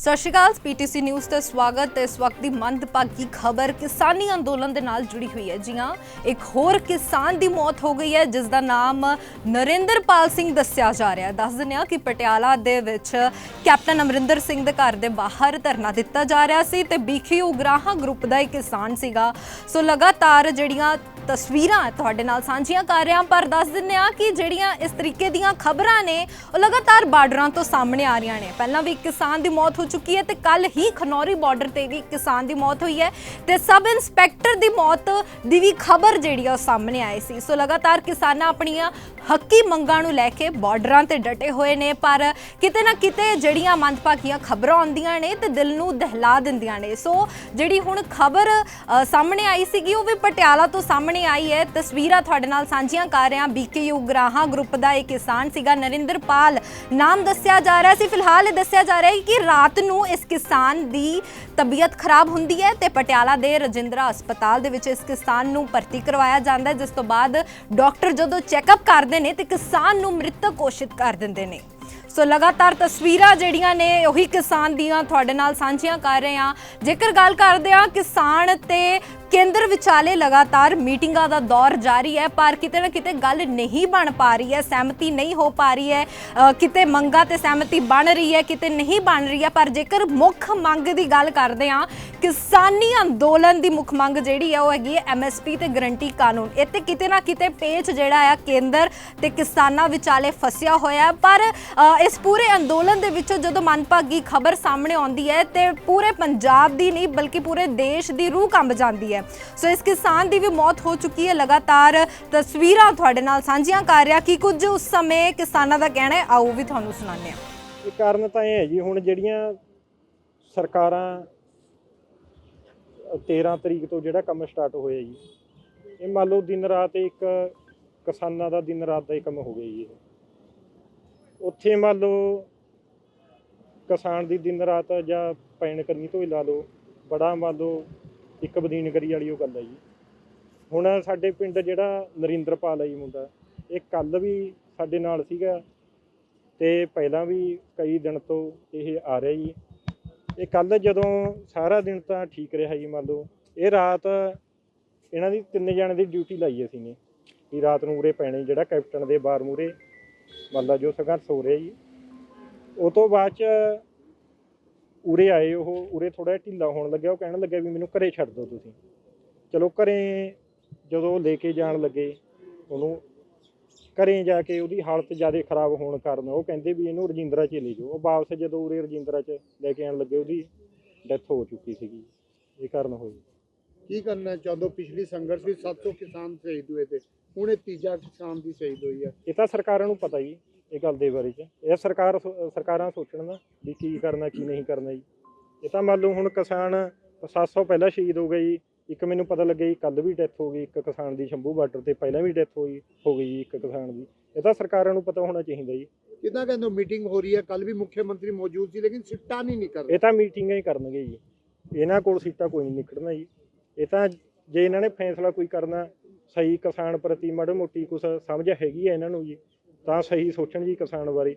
ਸਤਿ ਸ਼੍ਰੀ ਅਕਾਲ, PTC news ਤੇ ਸਵਾਗਤ ਤੇ ਇਸ ਵਕਤ ਦੀ ਮੰਦਭਾਗੀ ਖਬਰ ਕਿਸਾਨੀ ਅੰਦੋਲਨ ਦੇ ਨਾਲ ਜੁੜੀ ਹੋਈ ਹੈ। ਜੀ ਹਾਂ, ਇੱਕ ਹੋਰ ਕਿਸਾਨ ਦੀ ਮੌਤ ਹੋ ਗਈ ਹੈ, ਜਿਸ ਦਾ ਨਾਮ ਨਰਿੰਦਰਪਾਲ ਸਿੰਘ ਦੱਸਿਆ ਜਾ ਰਿਹਾ ਹੈ। ਦੱਸ ਦਿੰਦੇ ਹਾਂ ਕਿ ਪਟਿਆਲਾ ਦੇ ਵਿੱਚ ਕੈਪਟਨ ਅਮਰਿੰਦਰ ਸਿੰਘ ਦੇ ਘਰ ਦੇ ਬਾਹਰ ਧਰਨਾ ਦਿੱਤਾ ਜਾ ਰਿਹਾ ਸੀ ਤੇ ਬੀਖੀ ਉਗਰਾਹਾਂ ਗਰੁੱਪ ਦਾ ਇੱਕ ਕਿਸਾਨ ਸੀਗਾ। ਸੋ ਲਗਾਤਾਰ ਜਿਹੜੀਆਂ ਤਸਵੀਰਾਂ ਤੁਹਾਡੇ ਨਾਲ ਸਾਂਝੀਆਂ ਕਰ ਰਿਹਾ ਪਰ ਦੱਸ ਦਿੰਦੇ ਆ ਕਿ ਜਿਹੜੀਆਂ ਇਸ ਤਰੀਕੇ ਦੀਆਂ ਖਬਰਾਂ ਨੇ, ਉਹ ਲਗਾਤਾਰ ਬਾਰਡਰਾਂ ਤੋਂ ਸਾਹਮਣੇ ਆ ਰਹੀਆਂ ਨੇ। ਪਹਿਲਾਂ ਵੀ ਇੱਕ ਕਿਸਾਨ ਦੀ ਮੌਤ ਹੋ ਚੁੱਕੀ ਹੈ ਤੇ ਕੱਲ ਹੀ ਖਨੌਰੀ ਬਾਰਡਰ ਤੇ ਵੀ ਕਿਸਾਨ ਦੀ ਮੌਤ ਹੋਈ ਹੈ ਤੇ ਸਬ ਇੰਸਪੈਕਟਰ ਦੀ ਮੌਤ ਦੀ ਵੀ ਖਬਰ ਜਿਹੜੀ ਆ ਉਹ ਸਾਹਮਣੇ ਆਈ ਸੀ। ਸੋ ਲਗਾਤਾਰ ਕਿਸਾਨਾਂ ਆਪਣੀਆਂ ਹੱਕੀ ਮੰਗਾਂ ਨੂੰ ਲੈ ਕੇ ਬਾਰਡਰਾਂ ਤੇ ਡਟੇ ਹੋਏ ਨੇ, ਪਰ ਕਿਤੇ ਨਾ ਕਿਤੇ ਜਿਹੜੀਆਂ ਮੰਦਭਾਗੀਆਂ ਖਬਰਾਂ ਆਉਂਦੀਆਂ ਨੇ ਤੇ ਦਿਲ ਨੂੰ ਦਹਿਲਾ ਦਿੰਦੀਆਂ ਨੇ। ਸੋ ਜਿਹੜੀ ਹੁਣ ਖਬਰ ਸਾਹਮਣੇ ਆਈ ਸੀਗੀ, ਉਹ ਵੀ ਪਟਿਆਲਾ ਤੋਂ ਸਾਹਮਣੇ ਆਈ ਹੈ। ਤਸਵੀਰਾਂ ਤੁਹਾਡੇ ਨਾਲ ਸਾਂਝੀਆਂ ਕਰ ਰਹੇ ਹਾਂ ਬੀਕੇਯੂ ਗਰਾਹਾਂ ਗਰੁੱਪ ਦਾ ਇੱਕ ਕਿਸਾਨ ਸੀਗਾ। ਨਰਿੰਦਰਪਾਲ ਨਾਮ ਦੱਸਿਆ ਜਾ ਰਿਹਾ ਸੀ। ਫਿਲਹਾਲ ਇਹ ਦੱਸਿਆ ਜਾ ਰਿਹਾ ਹੈ ਕਿ ਰਾਤ ਨੂੰ ਇਸ ਕਿਸਾਨ ਦੀ ਤਬੀਅਤ ਖਰਾਬ ਹੁੰਦੀ ਹੈ ਤੇ ਪਟਿਆਲਾ ਦੇ ਰਜਿੰਦਰਾ ਹਸਪਤਾਲ ਦੇ ਵਿੱਚ ਇਸ ਕਿਸਾਨ ਨੂੰ ਭਰਤੀ ਕਰਵਾਇਆ ਜਾਂਦਾ ਹੈ, ਜਿਸ ਤੋਂ ਬਾਅਦ ਡਾਕਟਰ ਜਦੋਂ ਚੈੱਕਅਪ ਕਰਦੇ ਨੇ ਤੇ ਕਿਸਾਨ ਨੂੰ ਮ੍ਰਿਤਕ ਘੋਸ਼ਿਤ ਕਰ ਦਿੰਦੇ ਨੇ। ਸੋ ਲਗਾਤਾਰ ਤਸਵੀਰਾਂ ਜਿਹੜੀਆਂ ਨੇ, ਉਹੀ ਕਿਸਾਨ ਦੀਆਂ ਤੁਹਾਡੇ ਨਾਲ ਸਾਂਝੀਆਂ ਕਰ ਰਹੇ ਹਾਂ। ਜੇਕਰ ਗੱਲ ਕਰਦੇ ਹਾਂ ਕਿਸਾਨ ਤੇ ਕੇਂਦਰ ਵਿਚਾਲੇ ਲਗਾਤਾਰ ਮੀਟਿੰਗਾਂ ਦਾ ਦੌਰ ਜਾਰੀ ਹੈ, ਪਰ ਕਿਤੇ ਨਾ ਕਿਤੇ ਗੱਲ ਨਹੀਂ ਬਣ ਪਾ ਰਹੀ ਹੈ, ਸਹਿਮਤੀ ਨਹੀਂ ਹੋ ਪਾ ਰਹੀ ਹੈ ਕਿਤੇ ਮੰਗਾ ਤੇ ਸਹਿਮਤੀ ਬਣ ਰਹੀ ਹੈ, ਕਿਤੇ ਨਹੀਂ ਬਣ ਰਹੀ ਹੈ, ਪਰ ਜੇਕਰ ਮੁੱਖ ਮੰਗ ਦੀ ਗੱਲ ਕਰਦੇ ਹਾਂ, ਕਿਸਾਨੀ ਅੰਦੋਲਨ ਦੀ ਮੁੱਖ ਮੰਗ ਜਿਹੜੀ ਹੈ, ਉਹ ਹੈਗੀ ਹੈ ਐਮਐਸਪੀ ਤੇ ਗਰੰਟੀ ਕਾਨੂੰਨ। ਇੱਥੇ ਕਿਤੇ ਨਾ ਕਿਤੇ ਪੇਚ ਜਿਹੜਾ ਆ, ਕੇਂਦਰ ਤੇ ਕਿਸਾਨਾਂ ਵਿਚਾਲੇ ਫਸਿਆ ਹੋਇਆ ਪਰ ਇਸ ਪੂਰੇ ਅੰਦੋਲਨ ਦੇ ਵਿੱਚੋਂ ਜਦੋਂ ਮਨਭਾਗੀ ਖਬਰ ਸਾਹਮਣੇ ਆਉਂਦੀ ਹੈ, ਤੇ ਪੂਰੇ ਪੰਜਾਬ ਦੀ ਨਹੀਂ, ਬਲਕਿ ਪੂਰੇ ਦੇਸ਼ ਦੀ ਰੂਹ ਕੰਬ ਜਾਂਦੀ ਹੈ। ਸੋ ਇਸ ਕਿਸਾਨ ਦੀ ਵੀ ਮੌਤ ਹੋ ਚੁੱਕੀ ਹੈ। ਲਗਾਤਾਰ ਤਸਵੀਰਾਂ ਤੁਹਾਡੇ ਨਾਲ ਸਾਂਝੀਆਂ ਕਰ ਰਿਹਾ ਕਿ ਕੁਝ ਉਸ ਸਮੇਂ ਕਿਸਾਨਾਂ ਦਾ ਕਹਿਣਾ ਹੈ। ਆਓ ਵੀ ਤੁਹਾਨੂੰ ਸੁਣਾਉਂਦੇ ਹਾਂ। ਇਹ ਕਾਰਨ ਤਾਂ ਇਹ ਹੈ ਜੀ, ਹੁਣ ਜਿਹੜੀਆਂ ਸਰਕਾਰਾਂ 13 ਤਰੀਕ ਤੋਂ ਜਿਹੜਾ ਕੰਮ ਸਟਾਰਟ ਹੋਇਆ ਜੀ, ਇਹ ਮੰਨ ਲਓ ਦਿਨ ਰਾਤ ਇੱਕ ਕਿਸਾਨਾਂ ਦਾ ਦਿਨ ਰਾਤ ਦਾ ਹੀ ਕੰਮ ਹੋ ਗਿਆ ਜੀ ਉੱਥੇ ਮੰਨ ਲਓ ਕਿਸਾਨ ਦੀ ਦਿਨ ਰਾਤ ਜਾਂ ਪੈਣ ਕਰਨੀ ਤੋਂ ਹੀ ਲਾ ਲਓ, ਬੜਾ ਮੰਨ ਲਓ ਇੱਕ ਬਦੀਨਗਰੀ ਵਾਲੀ ਉਹ ਗੱਲ ਹੈ ਜੀ। ਹੁਣ ਸਾਡੇ ਪਿੰਡ ਜਿਹੜਾ ਨਰਿੰਦਰਪਾਲ ਹੈ ਜੀ ਮੁੰਡਾ, ਇਹ ਕੱਲ ਵੀ ਸਾਡੇ ਨਾਲ ਸੀਗਾ ਤੇ ਪਹਿਲਾਂ ਵੀ ਕਈ ਦਿਨ ਤੋਂ ਇਹ ਆ ਰਿਹਾ ਜੀ। ਇਹ ਕੱਲ ਜਦੋਂ ਸਾਰਾ ਦਿਨ ਤਾਂ ਠੀਕ ਰਿਹਾ ਜੀ ਮੰਨ ਲਓ, ਇਹ ਰਾਤ ਇਹਨਾਂ ਦੀ ਤਿੰਨ ਜਣਿਆਂ ਦੀ ਡਿਊਟੀ ਲਾਈ ਅਸੀਂ ਨੇ ਵੀ ਰਾਤ ਨੂੰ ਉਰੇ ਪੈਣੇ ਜਿਹੜਾ ਕੈਪਟਨ ਦੇ ਬਾਰ ਮੂਰੇ ਮੰਨ ਲਓ ਜੋ ਸੰਘਰਸ਼ ਹੋ ਰਿਹਾ ਜੀ। ਉਹ ਤੋਂ ਬਾਅਦ ਚ ਉਰੇ ਆਏ ਉਹ ਉਰੇ ਥੋੜਾ ਢਿੱਲਾ ਹੋਣ ਲੱਗਿਆ ਉਹ ਕਹਿਣ ਲੱਗਿਆ ਵੀ ਮੈਨੂੰ ਘਰੇ ਛੱਡ ਦਿਓ ਤੁਸੀਂ। ਚਲੋ ਘਰੇ ਜਦੋਂ ਲੈ ਕੇ ਜਾਣ ਲੱਗੇ ਉਹਨੂੰ ਘਰੇ ਜਾ ਕੇ ਉਹਦੀ ਹਾਲਤ ਜ਼ਿਆਦਾ ਖਰਾਬ ਹੋਣ ਕਾਰਨ ਉਹ ਕਹਿੰਦੇ ਵੀ ਇਹਨੂੰ ਰਜਿੰਦਰਾ ਚ ਲੈ ਜਾਓ। ਉਹ ਵਾਪਸ ਜਦੋਂ ਉਰੇ ਰਜਿੰਦਰਾ ਚ ਲੈ ਕੇ ਆਣ ਲੱਗੇ ਉਹਦੀ ਡੈਥ ਹੋ ਚੁੱਕੀ ਸੀਗੀ। ਇਹ ਕਾਰਨ ਹੋਈ ਕੀ ਕਰਨਾ ਚਾਹੁੰਦੇ ਹੋ ਪਿਛਲੀ ਸੰਘਰਸ਼ ਵਿੱਚ 700 ਕਿਸਾਨ ਸ਼ਹੀਦ ਹੋਏ ਤੇ ਹੁਣ ਇਹ ਤੀਜਾ ਕਿਸਾਨ ਦੀ ਸ਼ਹੀਦ ਹੋਈ ਹੈ ਇਹ ਤਾਂ ਸਰਕਾਰਾਂ ਨੂੰ ਪਤਾ ਜੀ ਇਹ ਗੱਲ ਦੇ ਬਾਰੇ ਚ। ਇਹ ਸਰਕਾਰ ਸਰਕਾਰਾਂ ਸੋਚਣ ਨਾ ਵੀ ਕੀ ਕਰਨਾ ਕੀ ਨਹੀਂ ਕਰਨਾ ਜੀ। ਇਹ ਤਾਂ ਮੰਨ ਲਓ ਹੁਣ ਕਿਸਾਨ 700 ਪਹਿਲਾਂ ਸ਼ਹੀਦ ਹੋ ਗਏ ਜੀ। ਇੱਕ ਮੈਨੂੰ ਪਤਾ ਲੱਗਿਆ ਜੀ ਕੱਲ ਵੀ ਡੈਥ ਹੋ ਗਈ। ਇੱਕ ਕਿਸਾਨ ਦੀ ਸ਼ੰਭੂ ਬਾਰਡਰ ਤੇ ਪਹਿਲਾਂ ਵੀ ਡੈਥ ਹੋਈ ਹੋ ਗਈ ਜੀ ਇੱਕ ਕਿਸਾਨ ਦੀ। ਇਹ ਤਾਂ ਸਰਕਾਰਾਂ ਨੂੰ ਪਤਾ ਹੋਣਾ ਚਾਹੀਦਾ ਜੀ। ਕਿਦਾਂ ਕਹਿੰਦੇ ਮੀਟਿੰਗ ਹੋ ਰਹੀ ਹੈ ਕੱਲ ਵੀ ਮੁੱਖ ਮੰਤਰੀ ਮੌਜੂਦ ਸੀ ਲੇਕਿਨ ਸਿੱਟਾ ਨਹੀਂ ਨਿਕਲ ਰਿਹਾ ਇਹ ਤਾਂ ਮੀਟਿੰਗਾਂ ਹੀ ਕਰਨਗੇ ਜੀ। ਇਹਨਾਂ ਕੋਲ ਸੀਟਾਂ ਕੋਈ ਨਹੀਂ ਨਿਕਲਣਾ ਜੀ। ਇਹ ਤਾਂ ਜੇ ਇਹਨਾਂ ਨੇ ਫੈਸਲਾ ਕੋਈ ਕਰਨਾ ਸਹੀ ਕਿਸਾਨ ਪ੍ਰਤੀ ਮਾੜੀ ਮੋਟੀ ਕੁਛ ਸਮਝ ਹੈਗੀ ਹੈ ਇਹਨਾਂ ਨੂੰ ਜੀ। ਤਾਂ ਸਹੀ ਸੋਚਣ ਜੀ ਕਿਸਾਨ ਬਾਰੇ।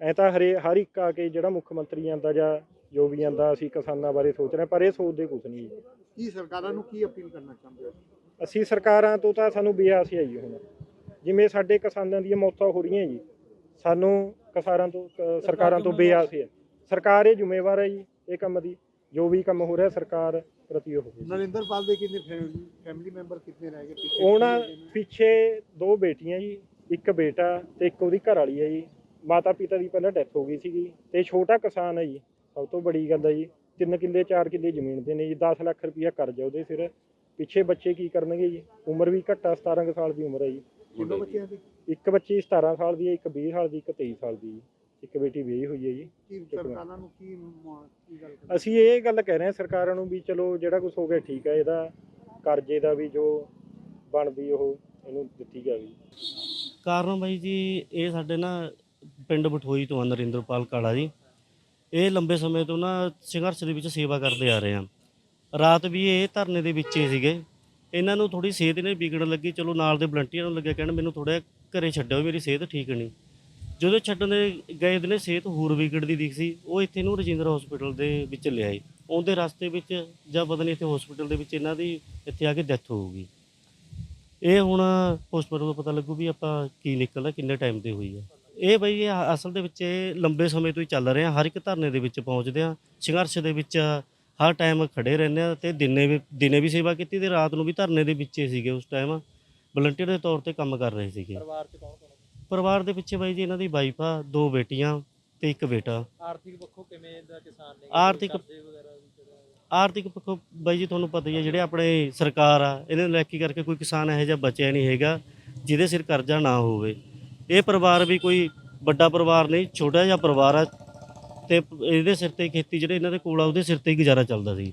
ਐ ਤਾਂ ਹਰੇ ਹਰ ਇੱਕ ਆ ਕੇ ਜਿਹੜਾ ਮੁੱਖ ਮੰਤਰੀ ਆਂਦਾ ਜਾਂ ਜੋ ਵੀ ਆਂਦਾ ਅਸੀਂ ਕਿਸਾਨਾਂ ਬਾਰੇ ਸੋਚ ਰਹੇ ਪਰ ਇਹ ਸੋਚਦੇ ਕੁਛ ਨਹੀਂ ਕੀ ਸਰਕਾਰਾਂ ਨੂੰ ਕੀ ਅਪੀਲ ਕਰਨਾ ਚਾਹੁੰਦੇ ਹੋ? ਅਸੀਂ ਸਰਕਾਰਾਂ ਤੋਂ ਤਾਂ ਸਾਨੂੰ ਬਿਆਸ ਹੈ ਜੀ ਹੁਣ। ਜਿਵੇਂ ਸਾਡੇ ਕਿਸਾਨਾਂ ਦੀਆਂ ਮੌਤਾਂ ਹੋ ਰਹੀਆਂ ਜੀ ਸਾਨੂੰ ਕਿਸਾਨਾਂ ਤੋਂ ਸਰਕਾਰਾਂ ਤੋਂ ਬਿਆਸ ਹੈ। ਸਰਕਾਰ ਇਹ ਜ਼ਿੰਮੇਵਾਰ ਹੈ ਜੀ ਇਹ ਕੰਮ ਦੀ। ਜੋ ਵੀ ਕੰਮ ਹੋ ਰਿਹਾ ਸਰਕਾਰ ਪ੍ਰਤੀ ਉਹ ਨਰਿੰਦਰਪਾਲ ਦੇ ਕਿੰਨੇ ਫੈਮਿਲੀ ਮੈਂਬਰ ਕਿੰਨੇ ਰਹਿ ਗਏ? ਪਿੱਛੇ ਉਹਨਾਂ ਪਿੱਛੇ ਦੋ ਬੇਟੀਆਂ ਜੀ ਇੱਕ ਬੇਟਾ ਤੇ ਇੱਕ ਉਹਦੀ ਘਰ ਵਾਲੀ ਹੈ ਜੀ। ਮਾਤਾ ਪਿਤਾ ਦੀ ਪਹਿਲਾਂ ਡੈਥ ਹੋ ਗਈ ਸੀਗੀ ਤੇ ਛੋਟਾ ਕਿਸਾਨ ਹੈ ਜੀ ਸਭ ਤੋਂ ਬੜੀ ਗੱਲ ਹੈ ਜੀ। ਤਿੰਨ ਕਿੱਲੇ ਚਾਰ ਕਿੱਲੇ ਜ਼ਮੀਨ ਦੇ ਨੇ ਜੀ। 10 ਲੱਖ ਰੁਪਇਆ ਕਰਜ਼ਾ ਉਹਦੇ ਸਿਰ। ਪਿੱਛੇ ਬੱਚੇ ਕੀ ਕਰਨਗੇ ਜੀ? ਉਮਰ ਵੀ ਘੱਟਾ 17 ਕੁ ਸਾਲ ਦੀ ਉਮਰ ਹੈ ਜੀ। ਕਿੰਨੇ ਬੱਚਿਆਂ ਦੀ। ਇੱਕ ਬੱਚੀ 17 ਸਾਲ ਦੀ ਹੈ ਇੱਕ 20 ਸਾਲ ਦੀ ਇੱਕ 23 ਸਾਲ ਦੀ ਜੀ। ਇੱਕ ਬੇਟੀ ਵਿਆਹੀ ਹੋਈ ਹੈ ਜੀ। ਕੀ ਸਰਕਾਰਾਂ ਨੂੰ ਕੀ ਮ- ਕੀ ਗੱਲ ਕਰਨੀ? ਅਸੀਂ ਇਹ ਗੱਲ ਕਹਿ ਰਹੇ ਹਾਂ ਸਰਕਾਰਾਂ ਨੂੰ ਵੀ ਚਲੋ ਜਿਹੜਾ ਕੁਝ ਹੋ ਗਿਆ ਠੀਕ ਹੈ ਇਹਦਾ ਕਰਜ਼ੇ ਦਾ ਵੀ ਜੋ ਬਣਦੀ ਉਹ ਇਹਨੂੰ ਦਿੱਤੀ ਜਾਵੇ। ਕਾਰਨ ਬਾਈ ਜੀ, ਇਹ ਸਾਡੇ ਨਾ ਪਿੰਡ ਬਠੋਈ ਤੋਂ ਆ ਨਰਿੰਦਰਪਾਲ ਕਾਲਾ ਜੀ। ਇਹ ਲੰਬੇ ਸਮੇਂ ਤੋਂ ਨਾ ਸੰਘਰਸ਼ ਦੇ ਵਿੱਚ ਸੇਵਾ ਕਰਦੇ ਆ ਰਹੇ ਆ। ਰਾਤ ਵੀ ਇਹ ਧਰਨੇ ਦੇ ਵਿੱਚ ਹੀ ਸੀਗੇ। ਇਹਨਾਂ ਨੂੰ ਥੋੜੀ ਸਿਹਤ ਨੇ ਵਿਗੜਨ ਲੱਗੀ। ਚਲੋ ਨਾਲ ਦੇ ਵਲੰਟੀਅਰ ਨੂੰ ਲੱਗਿਆ ਕਹਿਣ, ਮੈਨੂੰ ਥੋੜਾ ਘਰੇ ਛੱਡਿਓ, ਮੇਰੀ ਸਿਹਤ ਠੀਕ ਨਹੀਂ। ਜਦੋਂ ਛੱਡਣ ਦੇ ਗਏ ਦਿਨੇ ਸਿਹਤ ਹੋਰ ਵਿਗੜਦੀ ਦਿਖ ਸੀ। ਉਹ ਇੱਥੇ ਨੂੰ ਰਜਿੰਦਰ ਹਸਪੀਟਲ ਦੇ ਵਿੱਚ ਲਿਆਏ। ਉਹਦੇ ਰਸਤੇ ਵਿੱਚ ਜਾਂ ਪਤਾ ਨਹੀਂ ਇੱਥੇ ਹਸਪੀਟਲ ਦੇ ਵਿੱਚ ਇਹਨਾਂ ਦੀ ਇੱਥੇ ਆ ਕੇ ਡੈਥ ਹੋਊਗੀ ਇਹ ਹੁਣ ਪੋਸਟਮਾਰਟਮ ਤੋਂ ਪਤਾ ਲੱਗੂ ਵੀ ਆਪਾਂ ਕੀ ਨਿਕਲਦਾ ਕਿੰਨੇ ਟਾਈਮ ਤੇ ਹੋਈ ਆ। ਇਹ ਬਈ ਇਹ ਅਸਲ ਦੇ ਵਿੱਚ ਇਹ ਲੰਬੇ ਸਮੇਂ ਤੋਂ ਹੀ ਚੱਲ ਰਿਹਾ ਹਰ ਇੱਕ ਧਰਨੇ ਦੇ ਵਿੱਚ ਪਹੁੰਚਦੇ ਆ ਸੰਘਰਸ਼ ਦੇ ਵਿੱਚ ਹਰ ਟਾਈਮ ਖੜੇ ਰਹਿੰਦੇ ਆ ਤੇ ਦਿਨੇ ਵੀ ਦਿਨੇ ਵੀ ਸੇਵਾ ਕੀਤੀ ਤੇ ਰਾਤ ਨੂੰ ਵੀ ਧਰਨੇ ਦੇ ਵਿੱਚ ਹੀ ਸੀਗੇ ਉਸ ਟਾਈਮ ਵਲੰਟੀਅਰ ਦੇ ਤੌਰ ਤੇ ਕੰਮ ਕਰ ਰਹੇ ਸੀਗੇ। ਪਰਿਵਾਰ ਚ ਕੌਣ ਕੌਣ ਪਰਿਵਾਰ ਦੇ ਪਿੱਛੇ ਬਾਈ ਜੀ ਇਹਨਾਂ ਦੀ ਵਾਈਫ ਆ ਦੋ ਬੇਟੀਆਂ ਤੇ ਇੱਕ ਬੇਟਾ। ਆਰਥਿਕ ਪੱਖੋਂ ਕਿਵੇਂ ਦਾ ਕਿਸਾਨ ਨੇ? ਆਰਥਿਕ- ਕਰਜ਼ੇ ਵਗੈਰਾ ਵੀ ਜਿਹੜਾ ਆਰਥਿਕ ਪੱਖੋਂ ਬਾਈ ਜੀ, ਤੁਹਾਨੂੰ ਪਤਾ ਹੀ ਹੈ, ਜਿਹੜੇ ਆਪਣੇ ਸਰਕਾਰ ਆ, ਇਹਨੇ ਲੈ ਕੇ ਕਰਕੇ ਕੋਈ ਕਿਸਾਨ ਇਹੋ ਜਿਹਾ ਬਚਿਆ ਨਹੀਂ ਹੈਗਾ, ਜਿਹਦੇ ਸਿਰ ਕਰਜ਼ਾ ਨਾ ਹੋਵੇ। ਇਹ ਪਰਿਵਾਰ ਵੀ ਕੋਈ ਵੱਡਾ ਪਰਿਵਾਰ ਨਹੀਂ, ਛੋਟਾ ਜਿਹਾ ਪਰਿਵਾਰ ਆ, ਤੇ ਇਹਦੇ ਸਿਰ ਤੇ ਖੇਤੀ, ਜਿਹੜੇ ਇਹਨਾਂ ਦੇ ਕੋਲ ਆ, ਉਹਦੇ ਸਿਰ ਤੇ ਹੀ ਗੁਜ਼ਾਰਾ ਚੱਲਦਾ ਸੀ।